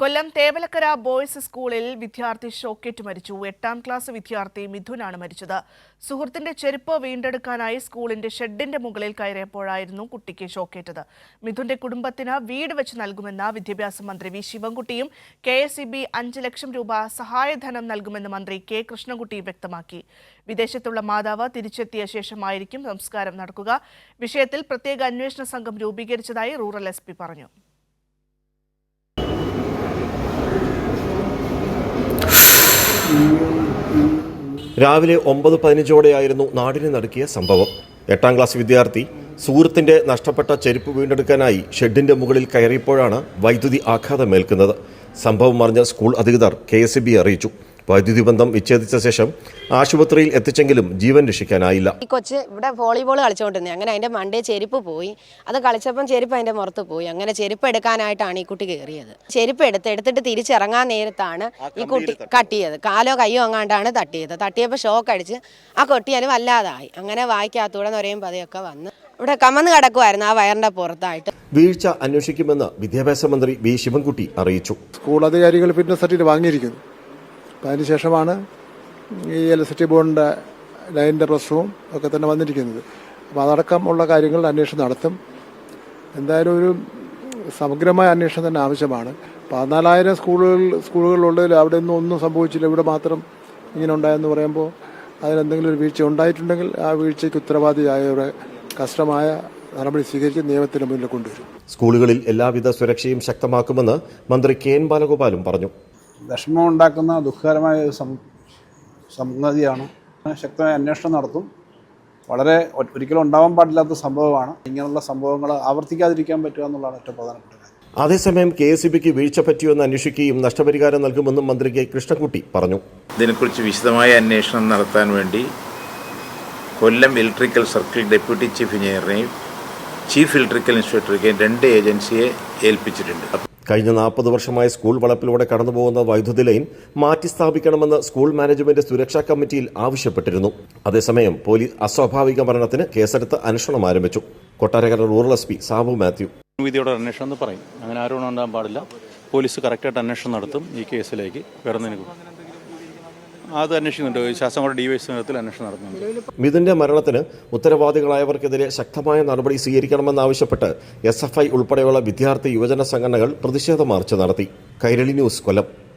കൊല്ലം Thevalakkara boys സ്കൂളിൽ വിദ്യാർത്ഥി ഷോക്കേറ്റ് മരിച്ചു. എട്ടാം ക്ലാസ് വിദ്യാർത്ഥി മിഥുനാണ് മരിച്ചത്. സുഹൃത്തിന്റെ ചെരുപ്പ് വീണ്ടെടുക്കാനായി സ്കൂളിന്റെ ഷെഡിന്റെ മുകളിൽ കയറിയപ്പോഴായിരുന്നു കുട്ടിക്ക് ഷോക്കേറ്റത്. മിഥുന്റെ കുടുംബത്തിന് വീട് വെച്ച് നൽകുമെന്ന വിദ്യാഭ്യാസ മന്ത്രി വി ശിവൻകുട്ടിയും കെ എസ് ഇ ബി അഞ്ച് ലക്ഷം രൂപ സഹായധനം നൽകുമെന്ന് മന്ത്രി കെ കൃഷ്ണൻകുട്ടി വ്യക്തമാക്കി. വിദേശത്തുള്ള മാതാവ് തിരിച്ചെത്തിയ ശേഷമായിരിക്കും സംസ്കാരം നടക്കുക. വിഷയത്തിൽ പ്രത്യേക അന്വേഷണ സംഘം രൂപീകരിച്ചതായി റൂറൽ എസ് പറഞ്ഞു. രാവിലെ ഒമ്പത് പതിനഞ്ചോടെയായിരുന്നു നാടിനെ നടുക്കിയ സംഭവം. എട്ടാം ക്ലാസ് വിദ്യാർത്ഥി സുഹൃത്തിന്റെ നഷ്ടപ്പെട്ട ചെരുപ്പ് വീണ്ടെടുക്കാനായി ഷെഡിന്റെ മുകളിൽ കയറിയപ്പോഴാണ് വൈദ്യുതി ആഘാതമേൽക്കുന്നത്. സംഭവം അറിഞ്ഞ സ്കൂൾ അധികൃതർ കെ അറിയിച്ചു. വൈദ്യുതി ബന്ധം വിച്ഛേദിച്ച ശേഷം ആശുപത്രിയിൽ എത്തിച്ചെങ്കിലും ജീവൻ രക്ഷിക്കാനായില്ല. ഈ കൊച്ച് ഇവിടെ വോളിബോൾ കളിച്ചുകൊണ്ടിരുന്നത് അങ്ങനെ അതിന്റെ മണ്ടേ ചെരുപ്പ് പോയി. അത് കളിച്ചപ്പം ചെരുപ്പ് അതിന്റെ പുറത്ത് പോയി. അങ്ങനെ ചെരുപ്പ് എടുക്കാനായിട്ടാണ് ഈ കുട്ടി കയറിയത്. ചെരുപ്പ് എടുത്ത് എടുത്തിട്ട് തിരിച്ചിറങ്ങാൻ നേരത്താണ് ഈ കുട്ടി കട്ടിയത്. കാലോ കയ്യോ അങ്ങാണ്ടാണ് തട്ടിയത്. തട്ടിയപ്പോൾ ഷോക്ക് അടിച്ച് ആ കൊട്ടിയാലും വല്ലാതായി. അങ്ങനെ വായിക്കാത്തൂടെ നിറയും പതയൊക്കെ വന്ന് ഇവിടെ കമന്ന് കിടക്കുമായിരുന്നു ആ വയറിന്റെ പുറത്തായിട്ട്. വീഴ്ച അന്വേഷിക്കുമെന്ന് വിദ്യാഭ്യാസ മന്ത്രി വി ശിവൻകുട്ടി അറിയിച്ചു. സ്കൂൾ അധികാരികൾ ഫിറ്റ്നസ് സർട്ടിഫിക്കറ്റ് വാങ്ങിയിരിക്കുന്നു. അപ്പം അതിനുശേഷമാണ് ഈ ഇലക്ട്രിസിറ്റി ബോർഡിന്റെ ലൈനിന്റെ പ്രശ്നവും ഒക്കെ തന്നെ വന്നിരിക്കുന്നത്. അപ്പോൾ അതടക്കമുള്ള കാര്യങ്ങൾ അന്വേഷണം നടത്തും. എന്തായാലും ഒരു സമഗ്രമായ അന്വേഷണം തന്നെ ആവശ്യമാണ്. പതിനാലായിരം സ്കൂളുകൾ സ്കൂളുകളുള്ളതിൽ അവിടെ ഒന്നും ഒന്നും സംഭവിച്ചില്ല. ഇവിടെ മാത്രം ഇങ്ങനെ ഉണ്ടായെന്ന് പറയുമ്പോൾ അതിലെന്തെങ്കിലും ഒരു വീഴ്ച ഉണ്ടായിട്ടുണ്ടെങ്കിൽ ആ വീഴ്ചയ്ക്ക് ഉത്തരവാദിയായവരെ കഷ്ടമായ നടപടി സ്വീകരിച്ച് നിയമത്തിന് മുന്നിൽ കൊണ്ടുവരും. സ്കൂളുകളിൽ എല്ലാവിധ സുരക്ഷയും ശക്തമാക്കുമെന്ന് മന്ത്രി കെ എൻ ബാലഗോപാലും പറഞ്ഞു. വിഷമം ഉണ്ടാക്കുന്ന ദുഃഖകരമായ ഒരു സംഗതിയാണ്. ശക്തമായ അന്വേഷണം നടത്തും. വളരെ ഒരിക്കലും ഉണ്ടാവാൻ പാടില്ലാത്ത സംഭവമാണ്. ഇങ്ങനെയുള്ള സംഭവങ്ങൾ ആവർത്തിക്കാതിരിക്കാൻ പറ്റുക എന്നുള്ളതാണ് ഏറ്റവും പ്രധാനപ്പെട്ട കാര്യം. അതേസമയം കെ എസ് ബിക്ക് വീഴ്ച പറ്റിയെന്ന് അന്വേഷിക്കുകയും നഷ്ടപരിഹാരം നൽകുമെന്നും മന്ത്രി കെ കൃഷ്ണൻകുട്ടി പറഞ്ഞു. ഇതിനെക്കുറിച്ച് വിശദമായ അന്വേഷണം നടത്താൻ വേണ്ടി Kollam electrical circle deputy chief എഞ്ചിനീയറിനെയും chief electrical ഇൻസ്പെക്ടറെയും രണ്ട് ഏജൻസിയെ ഏൽപ്പിച്ചിട്ടുണ്ട്. കഴിഞ്ഞ നാൽപ്പത് വർഷമായി സ്കൂൾ വളപ്പിലൂടെ കടന്നുപോകുന്ന വൈദ്യുതി ലൈൻ മാറ്റി സ്ഥാപിക്കണമെന്ന് സ്കൂൾ മാനേജ്മെന്റ് സുരക്ഷാ കമ്മിറ്റിയിൽ ആവശ്യപ്പെട്ടിരുന്നു. അതേസമയം പോലീസ് അസ്വാഭാവിക മരണത്തിന് കേസെടുത്ത് അന്വേഷണം ആരംഭിച്ചു. Kottarakkara rural S P Sabu Mathew. വിധിയോടെ അന്വേഷണം എന്ന് പറയും. അങ്ങനെ ആരോപണം ഉണ്ടാകാൻ പാടില്ല. പോലീസ് കറക്റ്റായിട്ട് അന്വേഷണം നടത്തും ഈ കേസിലേക്ക്. വരുന്നതിന് അത് അന്വേഷിക്കുന്നുണ്ട്. ശാസ്ത്രങ്ങളുടെ ഡിവൈസ് നേതൃത്വത്തിൽ അന്വേഷണം നടത്തുന്നുണ്ട് മിഥുന്റെ മരണത്തിന് ഉത്തരവാദികളായവർക്കെതിരെ ശക്തമായ നടപടി സ്വീകരിക്കണമെന്നാവശ്യപ്പെട്ട് എസ് എഫ് ഐ ഉൾപ്പെടെയുള്ള വിദ്യാർത്ഥി യുവജന സംഘടനകൾ പ്രതിഷേധ മാർച്ച് നടത്തി. കൈരളി ന്യൂസ് കൊല്ലം.